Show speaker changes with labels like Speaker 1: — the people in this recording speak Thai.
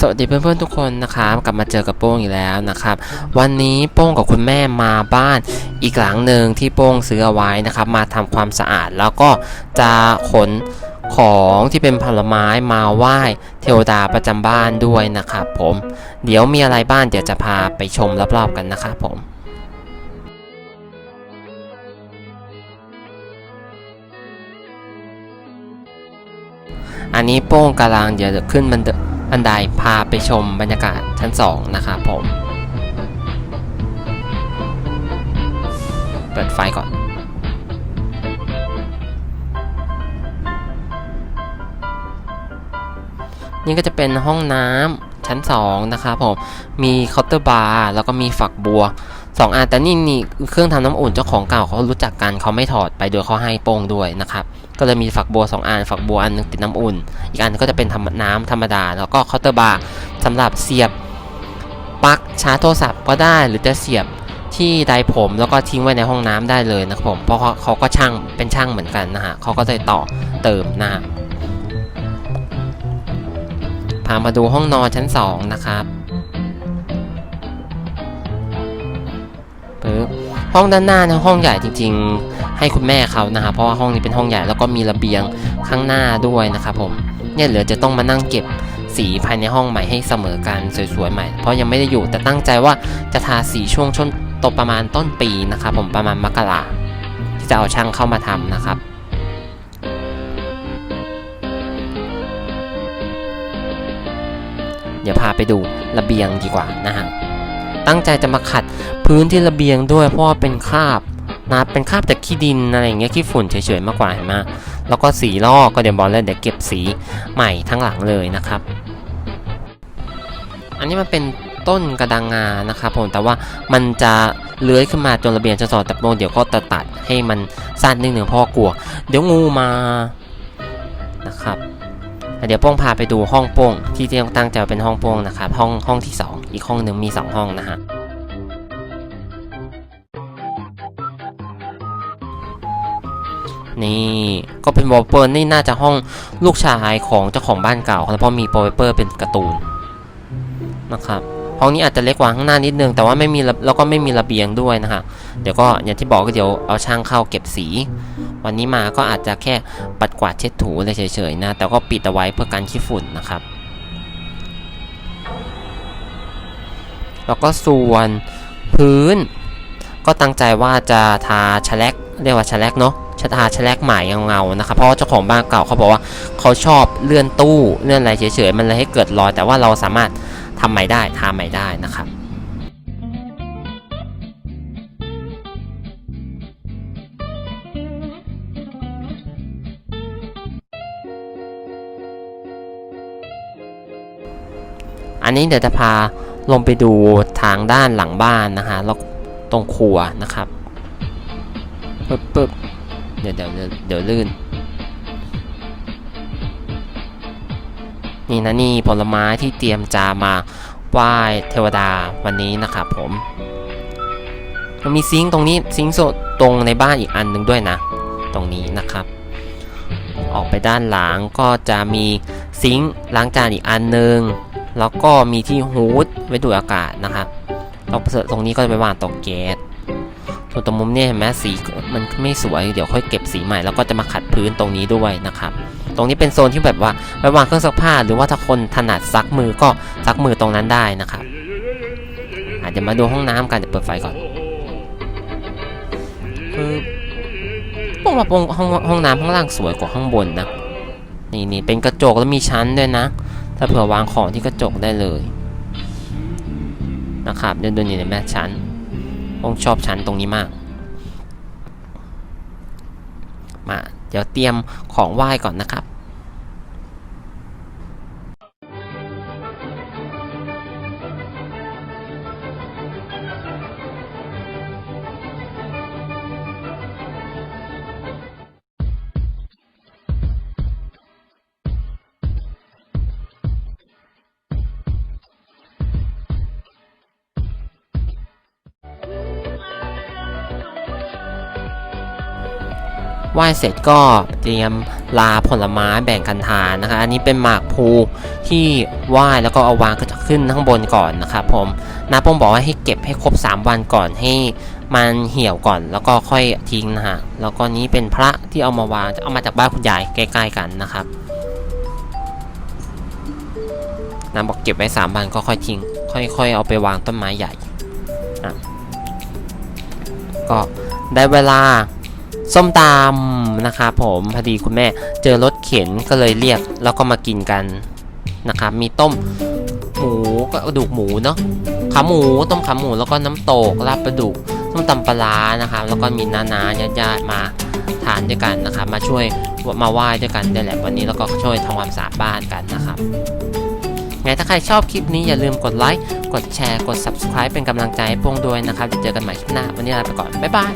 Speaker 1: สวัสดีเพื่อนๆทุกคนนะครับกลับมาเจอกับโป้งอีกแล้วนะครับ วันนี้โป้งกับคุณแม่มาบ้านอีกหลังหนึ่งที่โป้งซื้อเอาไว้นะครับ มาทำความสะอาดแล้วก็จะขนของที่เป็นผลไม้มาไหว้เทวดาประจำบ้านด้วยนะครับผม เดี๋ยวมีอะไรบ้างเดี๋ยวจะพาไปชมรอบๆกันนะครับผมอันนี้โป้งกำลังเดี๋ยวขึ้นบันได บันไดพาไปชมบรรยากาศชั้น 2 นะครับผม เปิดไฟก่อน นี่ก็จะเป็นห้องน้ำชั้น 2 นะครับผม มีเคาน์เตอร์บาร์แล้วก็มีฝักบัว 2อันแต่นี่นี่เครื่องทำน้ำอุ่นเจ้าของเก่าเขารู้จักกันเขาไม่ถอดไปโดยเขาให้โป้งด้วยนะครับก็เลยมีฝักบัว 2 อันฝักบัวอันหนึงติดน้ำอุ่น อีกอันก็จะเป็นธรรมน้ำธรรมดา แล้วก็เคาน์เตอร์บาร์สำหรับเสียบปลั๊กชาร์จโทรศัพท์ก็ได้หรือจะเสียบที่ไดผมแล้วก็ทิ้งไว้ในห้องน้ำได้เลยนะครับผมเพราะเขาเขาก็ช่างเป็นช่างเหมือนกันนะฮะเขาก็เลยต่อเติมนะฮะพามาดูห้องนอนชั้น 2 นะครับ ปึ๊บห้องด้านหน้านะห้องใหญ่จริง ๆ ให้คุณแม่เขานะครับเพราะว่าห้องนี้เป็นห้องใหญ่แล้วก็มีระเบียงข้างหน้าด้วยนะครับผมเนี่ยเหลือจะต้องมานั่งเก็บสีภายในห้องใหม่ให้เสมอกันสวยๆใหม่ เพราะยังไม่ได้อยู่แต่ตั้งใจว่าจะทาสีช่วงช่วงตกประมาณต้นปีนะครับผมประมาณมกราที่จะเอาช่างเข้ามาทำนะครับเดี๋ยวพาไปดูระเบียงดีกว่านะฮะ ตั้งใจจะมาขัดพื้นที่ระเบียงด้วยเพราะว่าเป็นคราบนะเป็นคราบจากขี้ดินอะไรอย่างเงี้ยขี้ฝุ่นเฉยๆมากกว่าเห็นไหมแล้วก็สีลอกก็เดี๋ยวบอกเลยเดี๋ยวเก็บสีใหม่ทั้งหลังเลยนะครับ อันนี้มันเป็นต้นกระดังงานะครับผมแต่ว่ามันจะเลื้อยขึ้นมาจนระเบียงจะสอดแต่โปงเดี๋ยวก็ตัดตัดให้มันสั้นนิดหนึ่งเพราะว่ากลัว เดี๋ยวงูมานะครับเดี๋ยวโป้งพาไปดูห้องโป้งที่ที่ตั้งใจเป็นห้องโป้งนะครับห้องห้องที่สอง อีกห้องหนึ่งมีสองห้องนะฮะนี่ก็เป็นวอลเปอร์นี่น่าจะห้องลูกชายของเจ้าของบ้านเก่าครับเพราะมีวอลเปอร์เป็นการ์ตูนนะครับห้องนี้อาจจะเล็กกว่าข้างหน้านิดนึงแต่ว่าไม่มีแล้วก็ไม่มีระเบียงด้วยนะฮะเดี๋ยวก็อย่างที่บอกก็เดี๋ยวเอาช่างเข้าเก็บสี วันนี้มาก็อาจจะแค่ปัดกวาดเช็ดถูอะไรเฉยๆนะแต่ก็ปิดเอาไว้เพื่อการขี้ฝุ่นนะครับ แล้วก็ส่วนพื้น ก็ตั้งใจว่าจะทาชะแลกเรียกว่าชะแลกเนาะชะทาชะแลกใหม่เงาๆนะครับเพราะว่าเจ้าของบ้านเก่าเขาบอกว่าเขาชอบเลื่อนตู้เลื่อนอะไรเฉยๆมันเลยให้เกิดรอย แต่ว่าเราสามารถทำใหม่ได้ทาใหม่ได้นะครับอันนี้เดี๋ยวจะพา ลงไปดูทางด้านหลังบ้านนะฮะแล้วตรงครัวนะครับปึ๊บปึ๊บเดี๋ยวเดี๋ยวเดี๋ยวลื่น นี่นะนี่ผลไม้ที่เตรียมจะมาไหว้เทวดาวันนี้นะครับผมมันมีซิงค์ตรงนี้ซิงค์โซตรงในบ้านอีกอันหนึ่งด้วยนะ ตรงนี้นะครับ ออกไปด้านหลังก็จะมีซิงค์ล้างจานอีกอันหนึ่ง แล้วก็มีที่ฮูดไว้ดูดอากาศนะครับตรงตรงนี้ก็จะไปวางเตกแก๊สส่วนตรงมุมเนี่ยเห็นไหมสีมันไม่สวยเดี๋ยวค่อยเก็บสีใหม่แล้วก็จะมาขัดพื้นตรงนี้ด้วยนะครับ ตรงนี้เป็นโซนที่แบบว่าไว้วางเครื่องซักผ้า หรือว่าถ้าคนถนัดซักมือก็ซักมือตรงนั้นได้นะครับอาจจะมาดูห้องน้ำกันเดี๋ยวเปิดไฟก่อนคือพวกมาห้องห้องน้ำข้างล่างสวยกว่าข้างบนนะนี่นี่เป็นกระจกแล้วมีชั้นด้วยนะ ถ้าเผื่อวางของที่กระจกได้เลยนะครับเดินเดินอยู่ในแม่ชั้นผมชอบชั้นตรงนี้มาก มา เดี๋ยวเตรียมของไหว้ก่อนนะครับ ไหว้เสร็จก็เตรียมลาผลไม้แบ่งกันทานนะคะ อันนี้เป็นหมากพลูที่ไหว้แล้วก็เอาวางก็จะขึ้นข้างบนก่อนนะครับผมนาป้งบอกว่าให้เก็บให้ครบ 3 วันก่อนให้มันเหี่ยวก่อนแล้วก็ค่อยทิ้งนะฮะแล้วก็นี้เป็นพระที่เอามาวางจะเอามาจากบ้านคุณยายใกล้ๆกันนะครับน้าบอกเก็บไว้3วันก็ค่อยทิ้ง ค่อยๆ เอาไปวางต้นไม้ใหญ่อะก็ได้เวลา ส้มตำนะครับผมพอดีคุณแม่เจอรถเข็นก็เลยเรียกแล้วก็มากินกันนะครับมีต้มหมูก็กระดูกหมูเนาะขาหมูต้มขาหมูแล้วก็น้ำตกลาบปลาดุกส้มตำปลาร้านะครับแล้วก็มีนานาญาติๆมาทานด้วยกันนะครับ มาช่วยมาไหว้ด้วยกันได้แหละวันนี้แล้วก็ช่วยทำความสะอาดบ้านกันนะครับไงถ้าใครชอบคลิปนี้อย่าลืมกดไลค์กดแชร์กด subscribe เป็นกำลังใจให้พวงด้วยนะครับเดี๋ยวเจอกันใหม่คลิปหน้า วันนี้ลาไปก่อน บ๊ายบาย